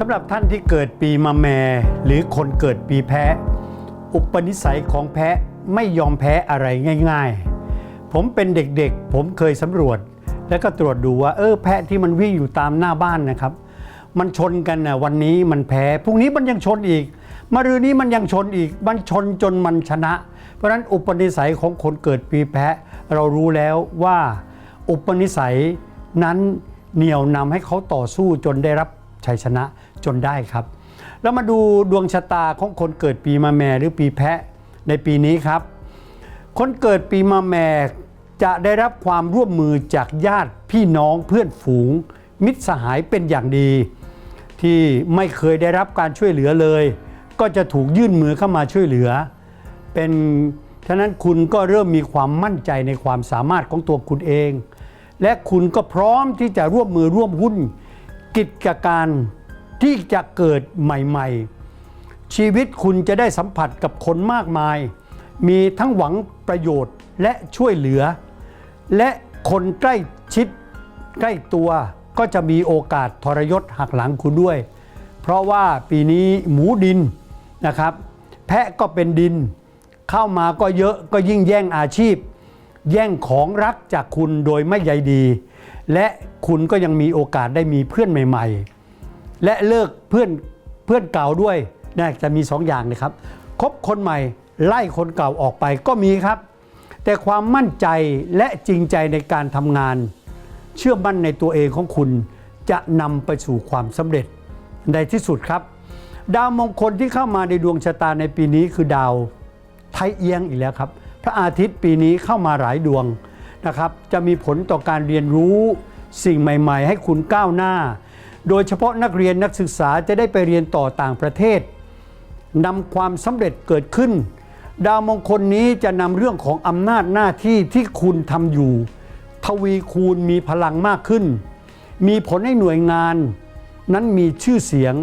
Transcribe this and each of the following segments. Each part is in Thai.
สำหรับท่านที่เกิดปีมะแม หรือคนเกิดปีแพะ อุปนิสัยของแพะไม่ยอมแพ้อะไรง่าย ๆ ผมเป็นเด็กๆ ผมเคยสำรวจ แล้วก็ตรวจดูว่าเออแพะที่มันวิ่งอยู่ตามหน้าบ้านนะครับ มันชนกันนะวันนี้มันแพ้พรุ่งนี้มันยังชนอีกมะรืนนี้มันยังชนอีกมันชนจนมันชนะ เพราะฉะนั้นอุปนิสัยของคนเกิดปีแพะ เรารู้แล้วว่าอุปนิสัยนั้นเหนี่ยวนำให้เขาต่อสู้จนได้รับชัยชนะ จนได้ครับ แล้วมาดูดวงชะตาของคนเกิดปีมะแม่หรือปีแพะในปีนี้ครับ คนเกิดปีมะแม่จะได้รับความร่วมมือจากญาติพี่น้องเพื่อนฝูง มิตรสหายเป็นอย่างดี ที่ไม่เคยได้รับการช่วยเหลือเลย ก็จะถูกยื่นมือเข้ามาช่วยเหลือ เป็นฉะนั้นคุณก็เริ่มมีความมั่นใจในความสามารถของตัวคุณเอง และคุณก็พร้อมที่จะร่วมมือร่วมหุ้น กิจการ ที่จะเกิดใหม่ๆ ชีวิตคุณจะได้สัมผัสกับคนมากมาย มีทั้งหวังประโยชน์และช่วยเหลือ และคนใกล้ชิดใกล้ตัวก็จะมีโอกาสทรยศหักหลังคุณด้วย เพราะว่าปีนี้หมูดินนะครับ แพะก็เป็นดิน เข้ามาก็เยอะก็ยิ่งแย่งอาชีพ แย่งของรักจากคุณโดยไม่ใยดี และคุณก็ยังมีโอกาสได้มีเพื่อนใหม่ ๆ และเลิกเพื่อนเพื่อนเก่าด้วยนะจะมีสองอย่างนะครับคบคนใหม่ไล่คนเก่าออกไปก็มีครับ แต่ความมั่นใจและจริงใจในการทำงาน เชื่อมั่นในตัวเองของคุณจะนำไปสู่ความสำเร็จในที่สุดครับ ดาวมงคลที่เข้ามาในดวงชะตาในปีนี้คือดาวไทยเอียงอีกแล้วครับ พระอาทิตย์ปีนี้เข้ามาหลายดวงนะครับ จะมีผลต่อการเรียนรู้สิ่งใหม่ ๆ ให้คุณก้าวหน้า โดยเฉพาะนักเรียนนักศึกษาจะได้ไปเรียนต่อต่างประเทศนำความสำเร็จเกิดขึ้น ดาวมงคลนี้จะนำเรื่องของอำนาจหน้าที่ที่คุณทำอยู่ ทวีคูณมีพลังมากขึ้น มีผลให้หน่วยงาน นั้นมีชื่อเสียง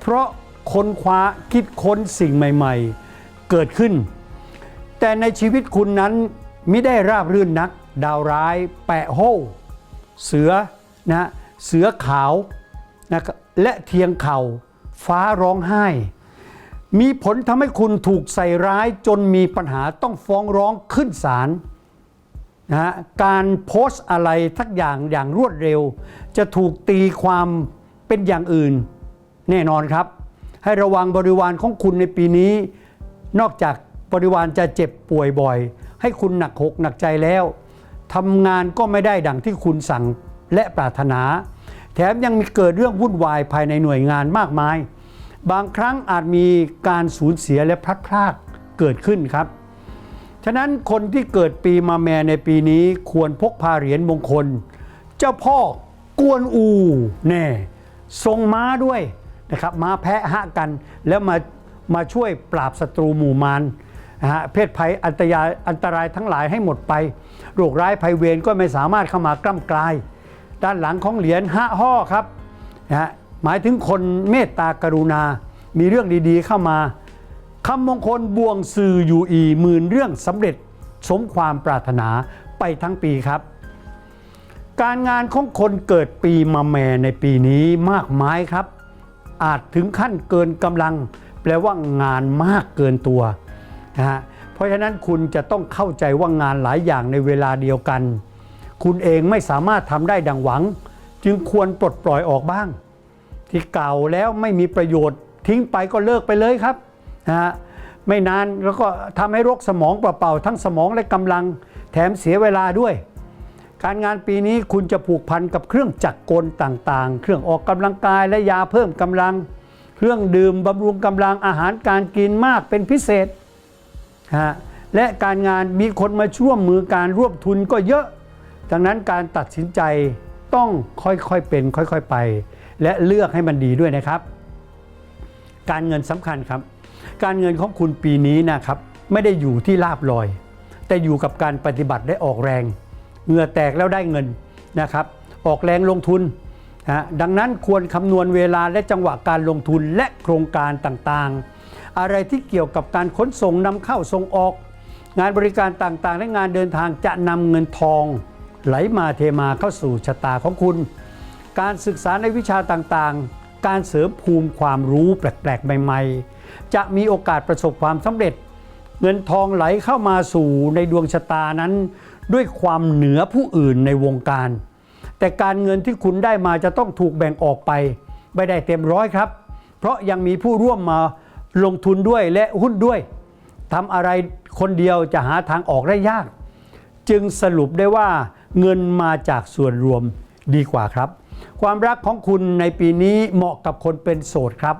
เพราะค้นคว้าคิดค้นสิ่งใหม่ๆ เกิดขึ้น แต่ในชีวิตคุณนั้นไม่ได้ราบรื่นนัก ดาวร้าย แปะโห้เสือนะเสือขาว นะและเทียงเข่าฟ้าร้องไห้ มีผลทำให้คุณถูกใส่ร้ายจนมีปัญหาต้องฟ้องร้องขึ้นศาลนะฮะการโพสต์อะไรทักอย่างอย่างรวดเร็ว จะถูกตีความเป็นอย่างอื่น แน่นอนครับ ให้ระวังบริวารของคุณในปีนี้ นอกจากบริวารจะเจ็บป่วยบ่อย ให้คุณหนักหกหนักใจแล้วทำงานก็ไม่ได้ดังที่คุณสั่งและปรารถนา แถมยังมีเกิดเรื่องวุ่นวายภายในหน่วยงานมากมาย บางครั้งอาจมีการสูญเสียและพลัดพรากเกิดขึ้นครับ ฉะนั้นคนที่เกิดปีมาแม่ในปีนี้ควรพกพาเหรียญมงคล เจ้าพ่อกวนอูแน่ทรงม้าด้วยนะครับม้าแพะฮะกันแล้วมามาช่วยปราบศัตรูหมู่มารนะฮะเพศภัยอันตรายอันตรายทั้งหลายให้หมดไป โรคร้ายภัยเวรก็ไม่สามารถเข้ามากล้ำกลาย ด้านหลังของเหรียญห้าห่อครับนะฮะหมายถึงคนเมตตากรุณา มีเรื่องดีๆเข้ามาคำมงคลบวงซื่ออยู่อีหมื่นเรื่องสำเร็จสมความปรารถนาไปทั้งปีครับ การงานของคนเกิดปีมาแม่ในปีนี้มากมายครับ อาจถึงขั้นเกินกำลัง แปลว่างานมากเกินตัวนะฮะเพราะฉะนั้นคุณจะต้องเข้าใจว่างานหลายอย่างในเวลาเดียวกัน คุณเองไม่สามารถทำได้ดังหวัง จึงควรปลดปล่อยออกบ้าง ที่เก่าแล้วไม่มีประโยชน์ทิ้งไปก็เลิกไปเลยครับนะฮะไม่นานแล้วก็ทำให้โรกสมองเปล่าๆทั้งสมองและกำลังแถมเสียเวลาด้วย การงานปีนี้คุณจะผูกพันกับเครื่องจักรกลต่างๆ เครื่องออกกำลังกายและยาเพิ่มกำลัง เครื่องดื่มบำรุงกำลังอาหารการกินมากเป็นพิเศษฮะและการงานมีคนมาช่วมมือการร่วมทุนก็เยอะ ดังนั้นการตัดสินใจต้องค่อยๆเป็นค่อยๆไป และเลือกให้มันดีด้วยนะครับ การเงินสำคัญครับ การเงินของคุณปีนี้นะครับ ไม่ได้อยู่ที่ลาบลอย แต่อยู่กับการปฏิบัติได้ออกแรงเหงื่อแตกแล้วได้เงินนะครับ ออกแรงลงทุนนะดังนั้นควรคำนวณเวลาและจังหวะการลงทุนและโครงการต่างๆ อะไรที่เกี่ยวกับการขนส่งนำเข้าส่งออก งานบริการต่างๆ และงานเดินทางจะนำเงินทอง ไหลมาเทมาเข้าสู่ชะตาของคุณ การศึกษาในวิชาต่างๆ การเสริมภูมิความรู้แปลกๆ ใหม่ ๆ จะมีโอกาสประสบความสำเร็จ เงินทองไหลเข้ามาสู่ในดวงชะตานั้น ด้วยความเหนือผู้อื่นในวงการ แต่การเงินที่คุณได้มาจะต้องถูกแบ่งออกไป ไม่ได้เต็มร้อยครับ เพราะยังมีผู้ร่วมมาลงทุนด้วยและหุ้นด้วยทำอะไรคนเดียวจะหาทางออกได้ยาก จึงสรุปได้ว่า เงินมาจากส่วนรวมดีกว่าครับ ความรักของคุณในปีนี้เหมาะกับคนเป็นโสดครับ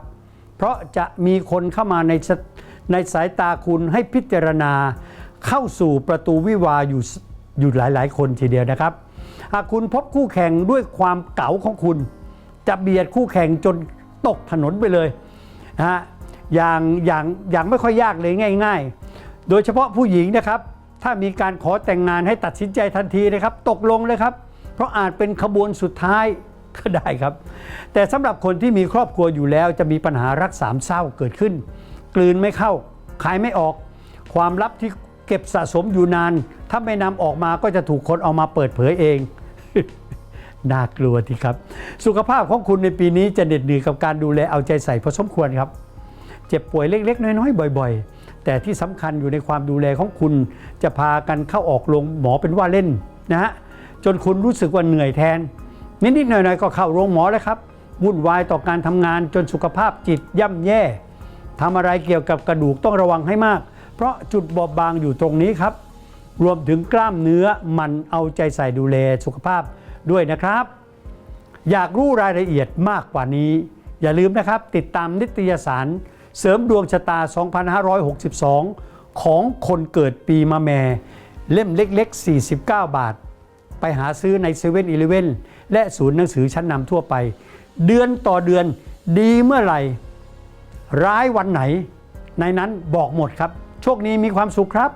เพราะจะมีคนเข้ามาในในสายตาคุณให้พิจารณาเข้าสู่ประตูวิวาอยู่อยู่หลาย ๆ คนทีเดียวนะครับ หากคุณพบคู่แข่งด้วยความเก๋าของคุณ จะเบียดคู่แข่งจนตกถนนไปเลยนะฮะอย่างอย่างอย่างไม่ค่อยยากเลยง่าย ๆ โดยเฉพาะผู้หญิงนะครับ ถ้ามีการขอแต่งงานให้ตัดสินใจทันทีนะครับ ตกลงเลยครับ เพราะอาจเป็นขบวนสุดท้ายก็ได้ครับ แต่สำหรับคนที่มีครอบครัวอยู่แล้ว จะมีปัญหารักสามเศร้าเกิดขึ้น กลืนไม่เข้า ขายไม่ออก ความลับที่เก็บสะสมอยู่นาน ถ้าไม่นำออกมาก็จะถูกคนเอามาเปิดเผยเองน่ากลัวทีครับ สุขภาพของคุณในปีนี้จะเหน็ดเหนื่อยกับการดูแลเอาใจใส่พอสมควรครับ เจ็บป่วยเล็ก ๆ น้อย ๆ บ่อย ๆ แต่ที่สำคัญอยู่ในความดูแลของคุณจะพากันเข้าออกโรงหมอเป็นว่าเล่นนะฮะจนคุณรู้สึกว่าเหนื่อยแทน นิดๆหน่อยๆก็เข้าโรงหมอแล้วครับวุ่นวายต่อการทำงานจนสุขภาพจิตย่ำแย่ทำอะไรเกี่ยวกับกระดูกต้องระวังให้มาก เพราะจุดบอบบางอยู่ตรงนี้ครับ รวมถึงกล้ามเนื้อมันเอาใจใส่ดูแลสุขภาพด้วยนะครับ อยากรู้รายละเอียดมากกว่านี้ อย่าลืมนะครับ ติดตามนิตยสาร เสริมดวงชะตา 2562 ของคนเกิดปีมะแม่ เล่มเล็ก ๆ 49 บาท ไปหาซื้อในเซเว่นอีเลเวนและศูนย์หนังสือชั้นนำทั่วไป เดือนต่อเดือนดีเมื่อไหร่ ร้ายวันไหน ในนั้นบอกหมดครับ โชคดีมีความสุขครับ